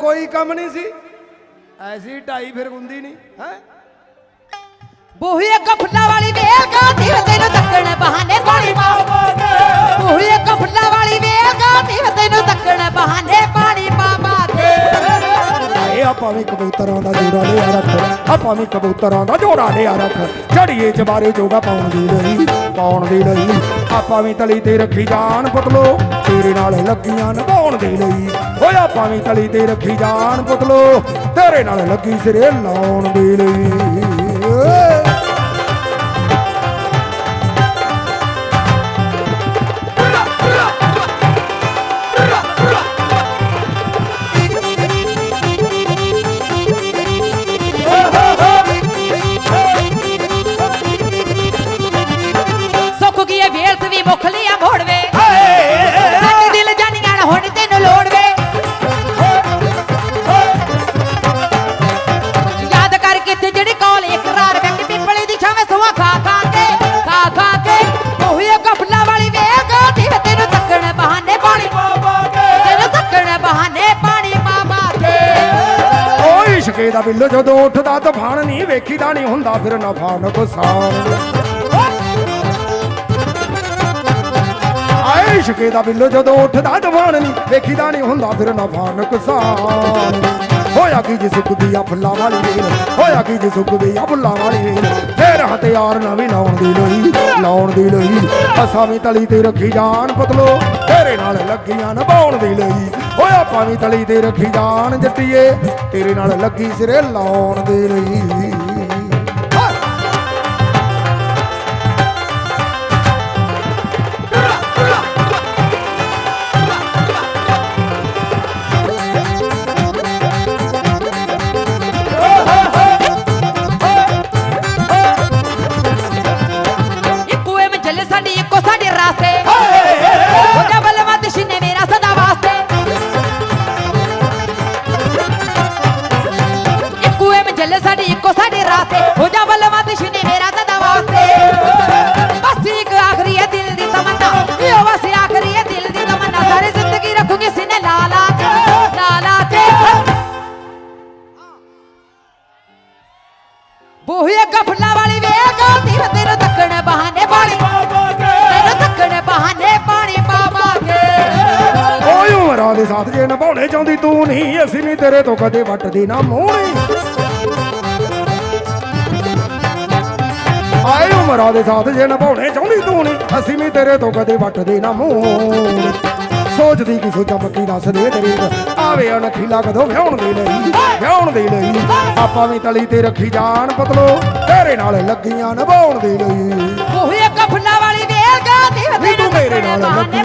ਕੋਈ ਕੰਮ ਨਹੀਂ ਸੀ। ਐਸੀ ਢਾਈ ਫਿਰ ਹੁੰਦੀ ਨਹੀਂ ਹੈ? ਬੂਹੀ ਇੱਕ ਫੁੱਲਾਂ ਵਾਲੀ ਵੇਲ ਗਾਦੀ ਵੇ ਤੈਨੂੰ ਤੱਕਣ ਬਹਾਨੇ ਪਾਣੀ ਪਾ ਬੂਹੀ ਇੱਕ ਫੁੱਲਾਂ ਵਾਲੀ ਵੇਲ ਗਾਦੀ ਵੇ ਤੈਨੂੰ ਤੱਕਣ ਬਹਾਨੇ ਪਾਣੀ ਪਾ ਕੇ। ਇਹ ਆਪਾਂ ਵੀ ਕਬੂਤਰਾਂ ਦਾ ਜੋੜਾ ਲਿਆ ਰੱਖ ਆਪਾਂ ਵੀ ਕਬੂਤਰਾਂ ਦਾ ਜੋੜਾ ਲਿਆ ਰੱਖ ਝੜੀਏ ਚਬਾਰੇ ਜੋਗਾ ਪਾਉਣ ਦੀ ਲਈ ਪਾਉਣ ਦੇ ਲਈ। ਆਪਾਂ ਵੀ ਤਲੀ ਤੇ ਰੱਖੀ ਜਾਨ ਪੁੱਤਲੋ, ਤੇਰੇ ਨਾਲ ਲੱਗੀਆਂ ਨਿਭਾਉਣ ਦੇ ਲਈ। ਓਏ, ਆਪਾਂ ਵੀ ਤਲੀ ਤੇ ਰੱਖੀ ਜਾਨ ਪੁੱਤਲੋ, ਤੇਰੇ ਨਾਲ ਲੱਗੀ ਸਿਰੇ ਲਾਉਣ ਦੇ ਲਈ। ਓਏ ਦਾ ਬਿੱਲ ਜਦੋਂ ਉੱਠਦਾ ਤੂਫਾਨ ਨਹੀਂ ਵੇਖੀਦਾ ਨਹੀਂ ਹੁੰਦਾ ਫਿਰ ਨਫਾ ਨੁਕਸਾਨ ਆਏ ਇਸ਼ਕੇ ਦਾ ਬਿੱਲ ਜਦੋਂ ਉੱਠਦਾ ਤੂਫਾਨ ਨਹੀਂ ਵੇਖੀਦਾ ਨਹੀਂ ਹੁੰਦਾ ਫਿਰ ਨਫਾ ਨੁਕਸਾਨ ਹੋਇਆ ਕੀ ਜਿਸ ਸੁੱਕਦੀ ਆ ਫੁੱਲਾਂ ਵਾਲੀ ਵੇਲ ਹੋਇਆ ਕੀ ਜਿਸ ਸੁੱਕਦੀ ਆ ਫੁੱਲਾਂ ਵਾਲੀ ਵੇਲ ਫੇਰ ਹਥਿਆਰ ਨਵੀਂ ਲਾਉਣ ਦੀ ਲੋਈ, ਲਾਉਣ ਦੀ ਲੋਈ। ਅਸਾਂ ਵੀ ਤਲੀ ਤੇ ਰੱਖੀ ਜਾਨ ਪਤਲੋ। ਤੇਰੇ ਨਾਲ ਲੱਗੀਆਂ ਨਿਭਾਉਣ ਦੀ ਲਈ। ਹੋਇਆ ਆਪਾਂ ਵੀ ਤਲੀ ਤੇ ਰੱਖੀ ਜਾਨ ਜੱਟੀਏ, ਤੇਰੇ ਨਾਲ ਲੱਗੀ ਸਿਰੇ ਲਾਉਣ ਦੇ ਲਈ। ਬੂਹੀ ਇੱਕ ਫੁੱਲਾਂ ਵਾਲੀ ਵੇਲ ਗਾਉਂਦੀ ਵੇ ਤੈਨੂੰ ਤੱਕਣ ਬਹਾਨੇ ਪਾਣੀ। ਤੈਨੂੰ ਤੱਕਣ ਬਹਾਨੇ ਪਾਣੀ ਪਾ ਪਾ ਕੇ। ਓਏ ਉਮਰਾਂ ਦੇ ਸਾਥ ਜੇ ਨਿਭਾਉਣੇ ਚਾਹੁੰਦੀ ਤੂੰ ਨਹੀਂ ਅਸੀਂ ਨਹੀਂ ਤੇਰੇ ਤੋਂ ਕਦੇ ਵੱਟਦੀ ਨਾ ਨਹੀਂ ਆਏ ਉਮਰਾਂ ਦੇ ਸਾਥ ਜੇ ਨਿਭਾਉਣੇ ਚਾਹੁੰਦੀ ਤੂੰ ਨਹੀਂ ਅਸੀਂ ਵੀ ਤੇਰੇ ਤੋਂ ਕਦੇ ਵੱਟਦੇ ਨਾ ਮੂੰਹ। ਸੋਚਦੀ ਕਿ ਸੋਚਾਂ ਪੱਕੀ ਦੱਸ ਦੇ ਤੇਰੀ ਆਵੇ ਅਣਖੀਲਾ ਕਦੋਂ ਵਿਆਹਣ ਦੇ ਲਈ ਵਿਆਹਣ ਦੇ ਲਈ। ਆਪਾਂ ਵੀ ਤਲੀ ਤੇ ਰੱਖੀ ਜਾਨ ਪਤਲੋ ਤੇਰੇ ਨਾਲ ਲੱਗੀਆਂ ਨਿਭਾਉਣ ਦੇ ਲਈ। ਬੂਹੀ ਇੱਕ ਫੁੱਲਾਂ ਵਾਲੀ ਵੇਲ ਵੇ ਨੀ ਤੂੰ ਮੇਰੇ ਨਾਲ ਲੱਗੀਆਂ